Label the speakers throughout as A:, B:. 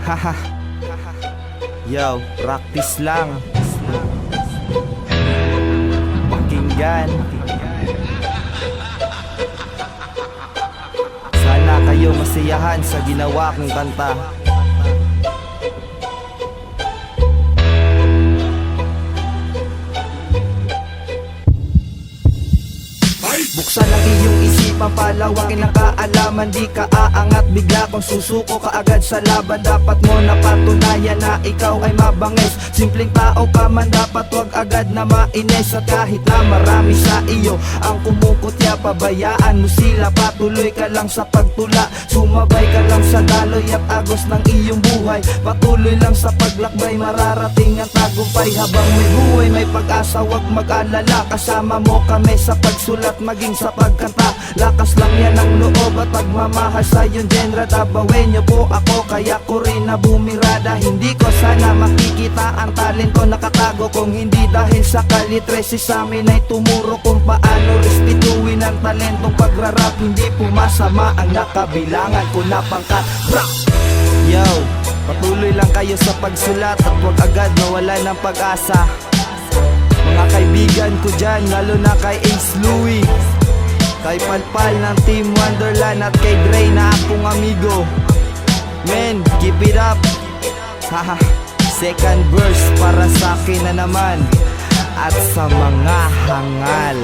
A: Haha. Yo, practice lang. Pakinggan. Sana kayo masiyahan sa ginawa kong kanta. Buksan ang iyong isipan, palawakin ang kaalaman Di ka aangat bigla kung susuko ka agad sa laban. Dapat mo napatunayan na ikaw ay mabangis. Simpleng tao ka man dapat wag agad na mainis. At kahit na marami sa iyo ang kumukutya Pabayaan mo sila, patuloy ka lang sa pagtula. Sumabay ka lang sa daloy at agos ng iyong buhay. Patuloy lang sa paglakbay, mararating ang tagumpay. Habang may buhay, may pag-asa, wag mag-alala. Kasama mo kami sa pagsulat, maging sa pagkanta. Lakas lang yan ang loob at pagmamahal sa iyong genre Tabawin niyo po ako, kaya ko rin na bumirada Hindi ko sana makikita ang talento nakatago Kung hindi dahil sa kalitre si sa amin ay tumuro Kung paano respetuin ang talentong pagrarap. Hindi pumasama ang nakabilangan ko na pangkat Rap! Yo, patuloy lang kayo sa pagsulat At huwag agad mawala ng pag-asa. Mga kaibigan ko dyan, lalo na kay Ace Louie Kay Palpal ng Team Wonderland At kay Dre na akong amigo. Men, keep it up. Haha, second verse para sa akin na naman. At sa mga hangal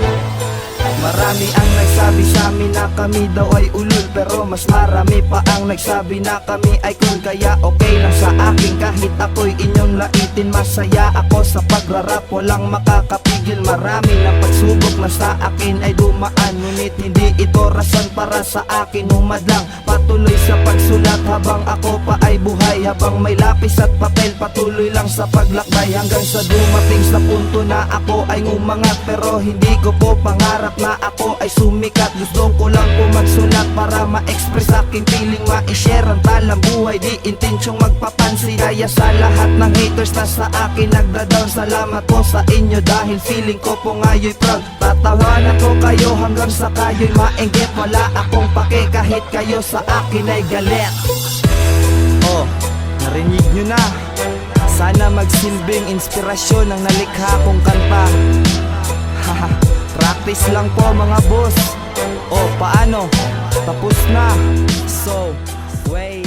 A: Marami ang nagsabi sa amin na kami daw ay ulol Pero mas marami pa ang nagsabi na kami ay cool. Kaya okay lang sa akin kahit ako'y inyong laitin. Masaya ako sa pagrarap, walang makakapigil. Marami ng pagsubok na sa akin ay dumaan Ngunit hindi ito rason para sa akin. Humadlang Patuloy sa pagsulat. Habang ako pa ay buhay Habang may lapis at papel patuloy lang sa paglakbay. Hanggang sa dumating sa punto na ako ay ngumangat Pero hindi ko po pangarap na ako ay sumikat. Gusto ko lang po magsulat para ma-express aking feeling Ma-share ang talang buhay. Di intensyong magpapansin Kaya sa lahat ng haters na sa akin nagdadown Salamat po sa inyo. Dahil feeling ko po ngayo'y proud. Tatawanan ko kayo hanggang sa kayo'y maingit Wala akong pake kahit kayo sa akin ay galit. Oh, narinig nyo na Sana magsilbing inspirasyon ang nalikha kong kanta. Haha, practice lang po mga boss. O paano? Tapos na. So, wait